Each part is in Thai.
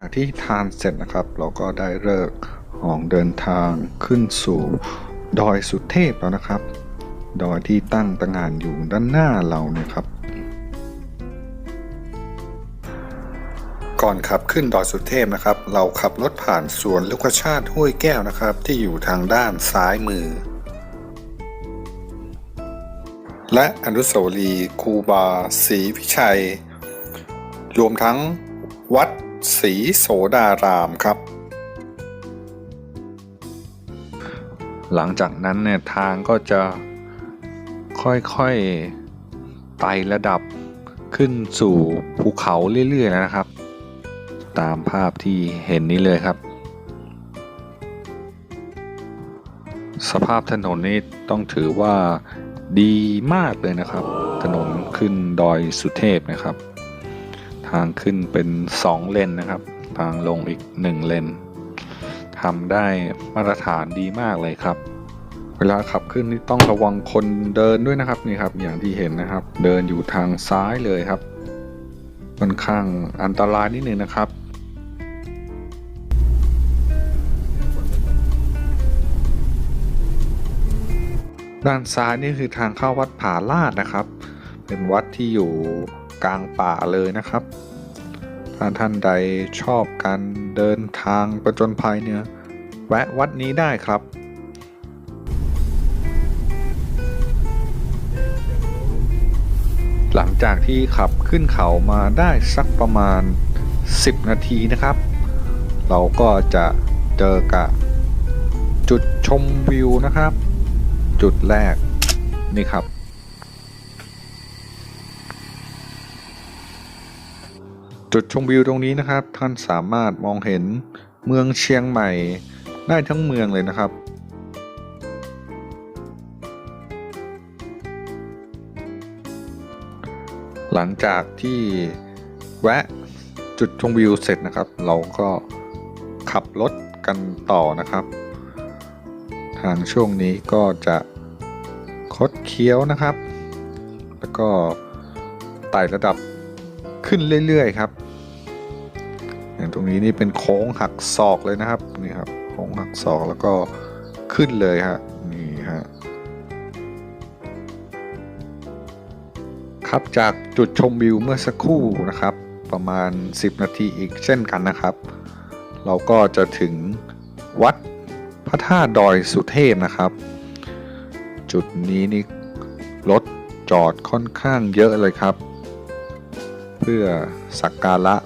จากที่ทานเสร็จนะครับ เราก็ได้เลิกษ์ออกเดินทางขึ้นสู่ดอยสุเทพแล้วนะครับ ดอยที่ตั้งตระหงานอยู่ด้านหน้าเราเนี่ยครับ ก่อนขับขึ้นดอยสุเทพนะครับ เราขับรถผ่านสวนลูกชาติห้วยแก้วนะครับ ที่อยู่ทางด้านซ้ายมือ และอนุสาวรีย์ครูบาศรีพิชัย รวมทั้งวัด ศรีโสดารามครับ หลังจากนั้นเนี่ยทางก็จะค่อยๆไต่ระดับขึ้นสู่ภูเขาเรื่อยๆนะครับ ตามภาพที่เห็นนี้เลยครับ สภาพถนนนี้ต้องถือว่าดีมากเลยนะครับ ถนนขึ้นดอยสุเทพนะครับ ทางขึ้นเป็น 2 เลนนะครับ ทางลงอีก 1 เลนทำได้มาตรฐานดีมากเลยครับ เวลาขับขึ้นนี่ต้องระวังคนเดินด้วยนะครับนี่ครับ อย่างที่เห็นนะครับ เดินอยู่ทางซ้ายเลยครับค่อนข้างอันตรายนิดนึงนะครับด้านซ้ายนี่คือทางเข้าวัดผาลาดนะครับ เป็นวัดที่อยู่ กลางป่าเลยนะครับ ถ้าท่านใดชอบการเดินทางประจนภัยเนี่ยแวะวัดนี้ได้ครับหลังจากที่ขับขึ้นเขามาได้สักประมาณ 10 นาทีนะครับ เราก็จะเจอกับจุดชมวิวนะครับ จุดแรกนี่ครับ จุดชมวิวตรงนี้นะครับ ท่านสามารถมองเห็นเมืองเชียงใหม่ได้ทั้งเมืองเลยนะครับ หลังจากที่แวะจุดชมวิวเสร็จนะครับ เราก็ขับรถกันต่อนะครับ ทางช่วงนี้ก็จะคดเคี้ยวนะครับ แล้วก็ไต่ระดับ ขึ้นเรื่อยๆครับอย่างตรงนี้นี่เป็นโค้งหักศอกเลยนะครับนี่ครับโค้งหักศอกแล้วก็ขึ้นเลยฮะนี่ฮะครับจากจุดชมวิวเมื่อสักครู่นะครับ ประมาณ 10 นาทีอีกเช่นกันนะครับ เราก็จะถึงวัดพระธาตุดอยสุเทพนะครับ จุดนี้นี่รถจอดค่อนข้างเยอะเลยครับ พื่อสักการะ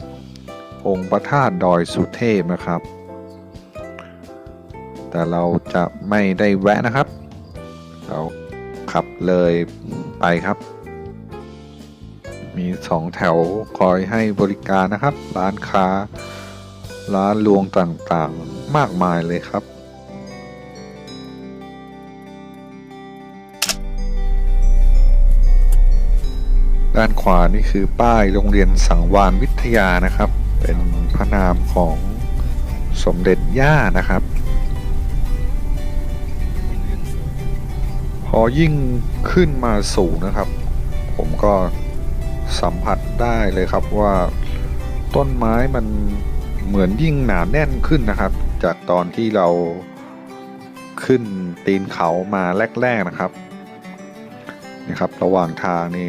องค์พระธาตุดอยสุเทพนะครับ แต่เราจะไม่ได้แวะนะครับ เราขับเลยไปครับ มีสองแถวคอยให้บริการนะครับ ร้านค้า ร้านรวงต่างๆ มากมายเลยครับ ด้านขวานี่คือป้ายโรงเรียนสังวานวิทยานะครับ เป็นพระนามของสมเด็จย่านะครับ พอยิ่งขึ้นมาสูงนะครับ ผมก็สัมผัสได้เลยครับว่าต้นไม้มันเหมือนยิ่งหนาแน่นขึ้นนะครับ จากตอนที่เราขึ้นตีนเขามาแรก ๆนะครับนี่ครับ ระหว่างทางนี่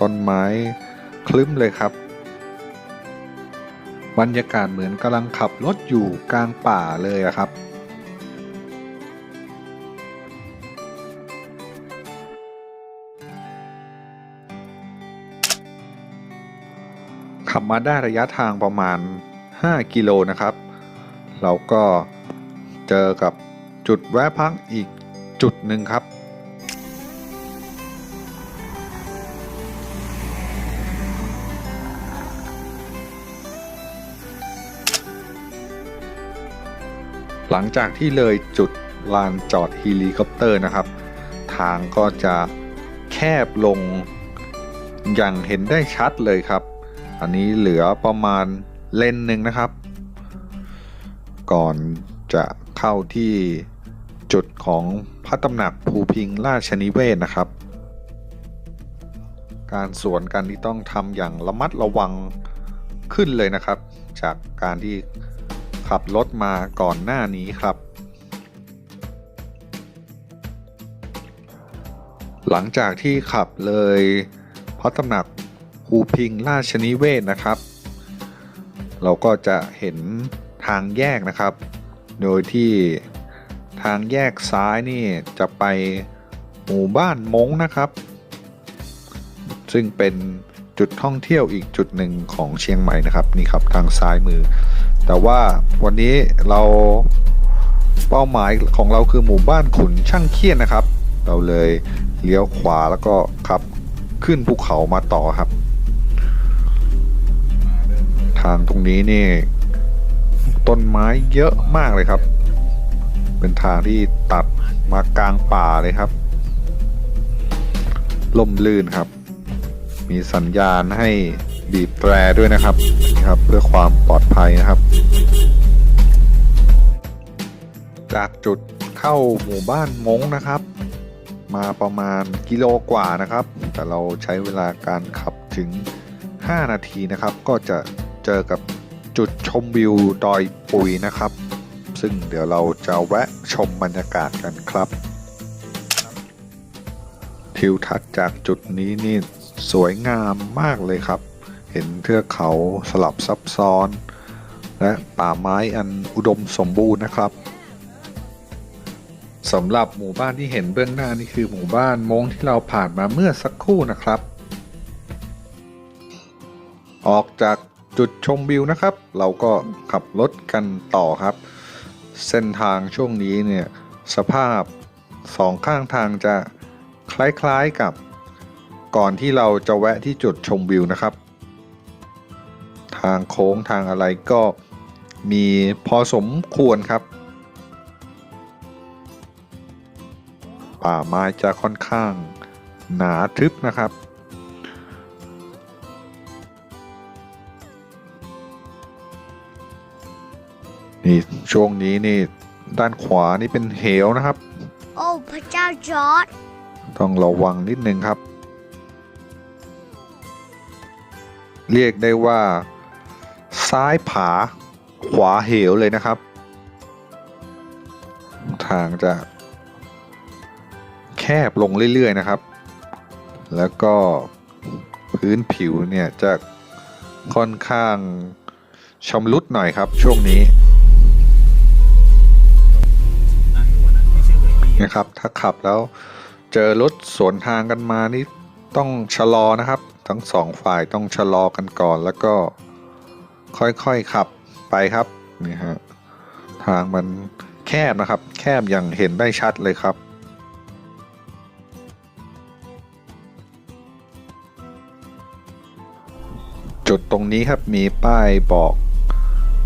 ต้นไม้คลึ้มเลยครับ บรรยากาศเหมือนกำลังขับรถอยู่กลางป่าเลยครับ ขับมาได้ระยะทางประมาณ 5 กิโลนะครับ เราก็เจอกับจุดแวะพักอีกจุดหนึ่งครับ หลังจากที่เลยจุดลานจอดเฮลิคอปเตอร์นะครับ ทางก็จะแคบลงอย่างเห็นได้ชัดเลยครับ อันนี้เหลือประมาณเลนหนึ่งนะครับ ก่อนจะเข้าที่จุดของพระตำหนักภูพิงราชนิเวศนะครับ การสวนกันที่ต้องทำอย่างระมัดระวังขึ้นเลยนะครับ จากการที่ ขับรถมาก่อนหน้านี้ครับ หลังจากที่ขับเลยพระตำหนักภูพิงราชนิเวศนะครับ เราก็จะเห็นทางแยกนะครับ โดยที่ทางแยกซ้ายนี่จะไปหมู่บ้านมงนะครับ ซึ่งเป็นจุดท่องเที่ยวอีกจุดหนึ่งของเชียงใหม่นะครับนี่ครับทางซ้ายมือ แต่ว่าวันนี้เราเป้าหมายของเราคือหมู่บ้านขุนช่างเคียนนะครับ เราเลยเลี้ยวขวาแล้วก็ขับขึ้นภูเขามาต่อครับ ทางตรงนี้นี่ ต้นไม้เยอะมากเลยครับ เป็นทางที่ตัดมากลางป่าเลยครับล่มลื่นครับ มีสัญญาณให้ บีบแตรด้วยนะครับนี่ครับ เพื่อความปลอดภัยนะครับ จากจุดเข้าหมู่บ้านมงนะครับ มาประมาณกิโลกว่านะครับ แต่เราใช้เวลาการขับถึง 5 นาทีนะครับ ก็จะเจอกับจุดชมวิวดอยปุยนะครับ ซึ่งเดี๋ยวเราจะแวะชมบรรยากาศกันครับทิวทัศน์จากจุดนี้นี่สวยงามมากเลยครับ ห็นเทือกเขาสลับซับซ้อน และป่าไม้อันอุดมสมบูรณ์นะครับสำหรับหมู่บ้านที่เห็นเบื้องหน้านี่คือหมู่บ้านมงที่เราผ่านมาเมื่อสักครู่นะครับ ออกจากจุดชมวิวนะครับ เราก็ขับรถกันต่อครับ เส้นทางช่วงนี้เนี่ยสภาพสองข้างทางจะคล้ายๆกับก่อนที่เราจะแวะที่จุดชมวิวนะครับ ทางโค้งทางอะไรก็มีพอสมควรครับ ป่าไม้จะค่อนข้างหนาทึบนะครับนี่ช่วงนี้นี่ด้านขวานี่เป็นเหวนะครับ โอ้พระเจ้าจอร์ดต้องระวังนิดนึงครับ เรียกได้ว่า ซ้ายผา ขวาเหวเลยนะครับ ทางจะ แคบลงเรื่อยๆนะครับ แล้วก็พื้นผิวเนี่ยจะค่อนข้างชำรุดหน่อยครับช่วงนี้นะครับ ถ้าขับแล้วเจอรถสวนทางกันมานี่ต้องชะลอนะครับ ทั้งสองฝ่ายต้องชะลอกันก่อนแล้วก็ ค่อยๆขับไปครับนี่ฮะทางมันแคบนะครับ แคบอย่างเห็นได้ชัดเลยครับ จุดตรงนี้ครับมีป้ายบอก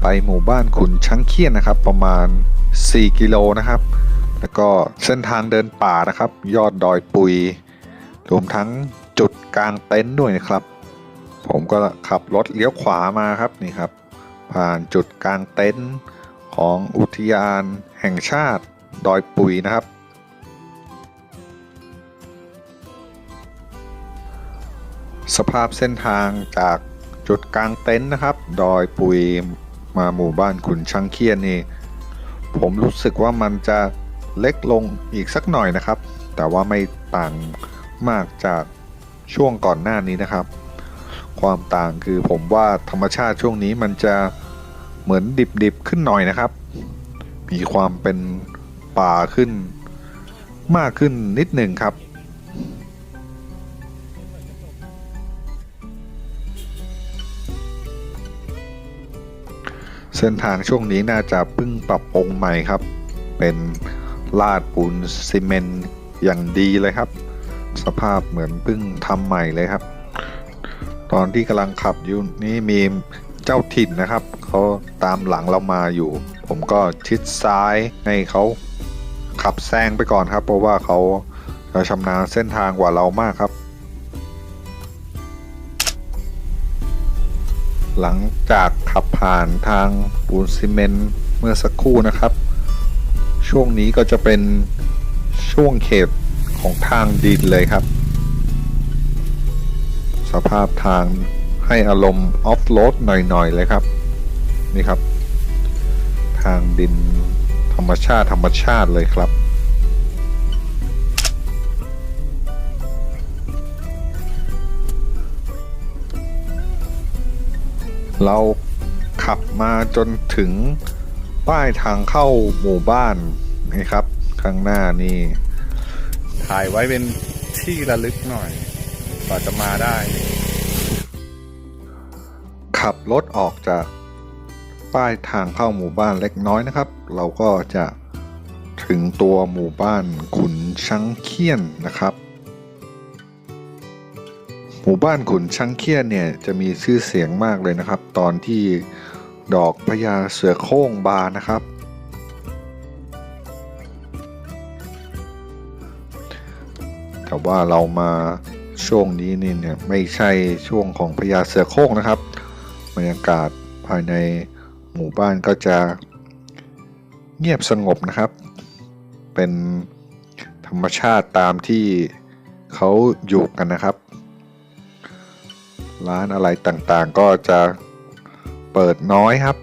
ไปหมู่บ้านขุนช้างเคียนนะครับ ประมาณ 4 กิโลนะครับ แล้วก็เส้นทางเดินป่านะครับ ยอดดอยปุย รวมทั้งจุดกลางเต็นท์ด้วยนะครับ ผมก็ขับรถเลี้ยวขวามาครับนี่ครับ ผ่านจุดกลางเต็นท์ของอุทยานแห่งชาติดอยปุยนะครับ สภาพเส้นทางจากจุดกลางเต็นท์นะครับ ดอยปุยมาหมู่บ้านขุนช้างเคียนนี่ผมรู้สึกว่ามันจะเล็กลงอีกสักหน่อยนะครับ แต่ว่าไม่ต่างมากจากช่วงก่อนหน้านี้นะครับ ความต่างคือผมว่าธรรมชาติช่วงนี้มันจะเหมือนดิบๆขึ้นหน่อยนะครับ มีความเป็นป่าขึ้นมากขึ้นนิดหนึ่งครับเส้นทางช่วงนี้น่าจะเพิ่งปรับปรุงใหม่ครับ เป็นลาดปูนซีเมนต์อย่างดีเลยครับ สภาพเหมือนเพิ่งทำใหม่เลยครับ ตอนที่กำลังขับอยู่นี่มีเจ้าถิ่นนะครับเขาตามหลังเรามาอยู่ ผมก็ชิดซ้ายให้เขาขับแซงไปก่อนครับ เพราะว่าเขาชำนาญเส้นทางกว่าเรามากครับ หลังจากขับผ่านทางปูนซีเมนต์เมื่อสักครู่นะครับ ช่วงนี้ก็จะเป็นช่วงเขตของทางดินเลยครับ สภาพทางให้อารมณ์ออฟโรดหน่อย ๆ เลยครับ นี่ครับ ทางดินธรรมชาติ ธรรมชาติเลยครับ เราขับมาจนถึงป้ายทางเข้าหมู่บ้านนี่ครับ ข้างหน้านี่ ถ่ายไว้เป็นที่ระลึกหน่อย กว่าจะมาได้ ขับรถออกจากป้ายทางเข้าหมู่บ้านเล็กน้อยนะครับ เราก็จะถึงตัวหมู่บ้านขุนช้างเคียนนะครับ หมู่บ้านขุนช้างเคียนเนี่ยจะมีชื่อเสียงมากเลยนะครับ ตอนที่ดอกพญาเสือโคร่งบานนะครับ แต่ว่าเรามา ช่วงนี้นี่เนี่ยไม่ใช่ช่วงของพญาเสือโคร่งนะครับบรรยากาศภายในหมู่บ้านก็จะเงียบสงบนะครับ เป็นธรรมชาติตามที่เขาอยู่กันนะครับ ร้านอะไรต่างๆก็จะเปิดน้อยครับ